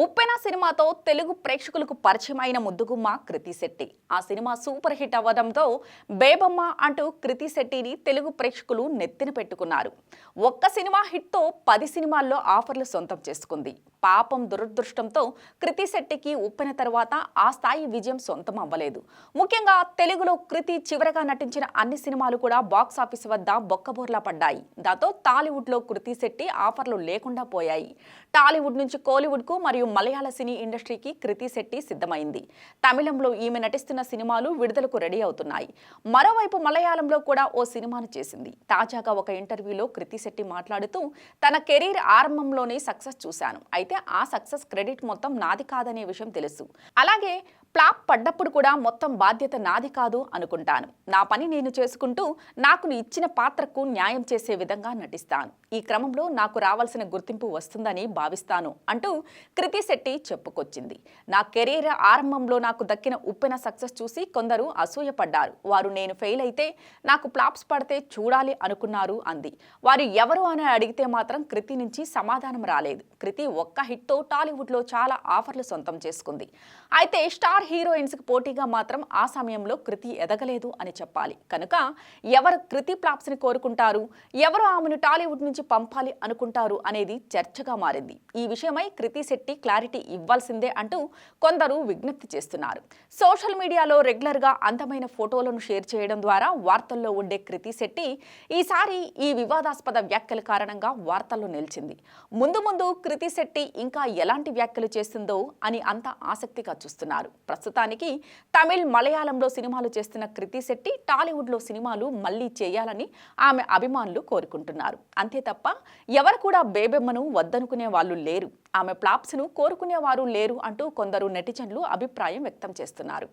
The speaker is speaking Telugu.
ఉప్పెన సినిమాతో తెలుగు ప్రేక్షకులకు పరిచయం అయిన ముద్దుగుమ్మ కృతి శెట్టి. ఆ సినిమా సూపర్ హిట్ అవ్వడంతో బేబమ్మ అంటూ కృతి శెట్టిని తెలుగు ప్రేక్షకులు నెత్తిన పెట్టుకున్నారు. ఒక్క సినిమా హిట్తో పది సినిమాల్లో ఆఫర్లు సొంతం చేసుకుంది. పాపం దురదృష్టంతో కృతి శెట్టికి ఉప్పెన తర్వాత ఆ స్థాయి విజయం సొంతం అవ్వలేదు. ముఖ్యంగా తెలుగులో కృతి చివరగా నటించిన అన్ని సినిమాలు కూడా బాక్స్ ఆఫీస్ వద్ద బొక్కబోర్లా పడ్డాయి. దాంతో టాలీవుడ్లో కృతి శెట్టి ఆఫర్లు లేకుండా పోయాయి. టాలీవుడ్ నుంచి కోలీవుడ్కు మరియు మలయాళ సినీ ఇండస్ట్రీకి కృతి శెట్టి సిద్ధమైంది. తమిళంలో ఈమె నటిస్తున్న సినిమాలు విడుదలకు రెడీ అవుతున్నాయి. మరోవైపు మలయాళంలో కూడా ఓ సినిమాను చేసింది. తాజాగా ఒక ఇంటర్వ్యూలో కృతి శెట్టి మాట్లాడుతూ తన కెరీర్ ఆరంభంలోనే సక్సెస్ చూశాను. అయితే ఆ సక్సెస్ క్రెడిట్ మొత్తం నాది కాదనే విషయం తెలుసు. అలాగే ప్లాప్ పడ్డప్పుడు కూడా మొత్తం బాధ్యత నాది కాదు అనుకుంటాను. నా పని నేను చేసుకుంటూ నాకు ఇచ్చిన పాత్రకు న్యాయం చేసే విధంగా నటిస్తాను. ఈ క్రమంలో నాకు రావాల్సిన గుర్తింపు వస్తుందని భావిస్తాను అంటూ కృతి శెట్టి చెప్పుకొచ్చింది. నా కెరీర్ ఆరంభంలో నాకు దక్కిన ఉప్పెన సక్సెస్ చూసి కొందరు అసూయపడ్డారు. వారు నేను ఫెయిల్ అయితే నాకు ప్లాప్స్ పడితే చూడాలి అనుకున్నారు అంది. వారు ఎవరు అని అడిగితే మాత్రం కృతి నుంచి సమాధానం రాలేదు. కృతి ఒక్క హిట్తో టాలీవుడ్లో చాలా ఆఫర్లు సొంతం చేసుకుంది. అయితే స్టార్ హీరోయిన్స్కి పోటీగా మాత్రం ఆ సమయంలో కృతి ఎదగలేదు అని చెప్పాలి. కనుక ఎవరు కృతి ప్లాప్స్ని కోరుకుంటారు? ఎవరు ఆమెను టాలీవుడ్ నుంచి పంపాలి అనుకుంటారు అనేది చర్చగా మారింది. ఈ విషయమై కృతి శెట్టి క్లారిటీ ఇవ్వాల్సిందే అంటూ కొందరు విజ్ఞప్తి చేస్తున్నారు. సోషల్ మీడియాలో రెగ్యులర్గా అందమైన ఫోటోలను షేర్ చేయడం ద్వారా వార్తల్లో ఉండే కృతి శెట్టి ఈసారి ఈ వివాదాస్పద వ్యాఖ్యల కారణంగా వార్తల్లో నిలిచింది. ముందు ముందు కృతి శెట్టి ఇంకా ఎలాంటి వ్యాఖ్యలు చేస్తుందో అని అంతా ఆసక్తిగా చూస్తున్నారు. ప్రస్తుతానికి తమిళ్ మలయాళంలో సినిమాలు చేస్తున్న కృతి శెట్టి టాలీవుడ్లో సినిమాలు మళ్ళీ చేయాలని ఆమె అభిమానులు కోరుకుంటున్నారు. అంతే తప్ప ఎవరు కూడా బేబెమ్మను వద్దనుకునే వాళ్ళు లేరు. ఆమె ప్లాప్స్ను కోరుకునేవారు లేరు అంటూ కొందరు నెటిజన్లు అభిప్రాయం వ్యక్తం చేస్తున్నారు.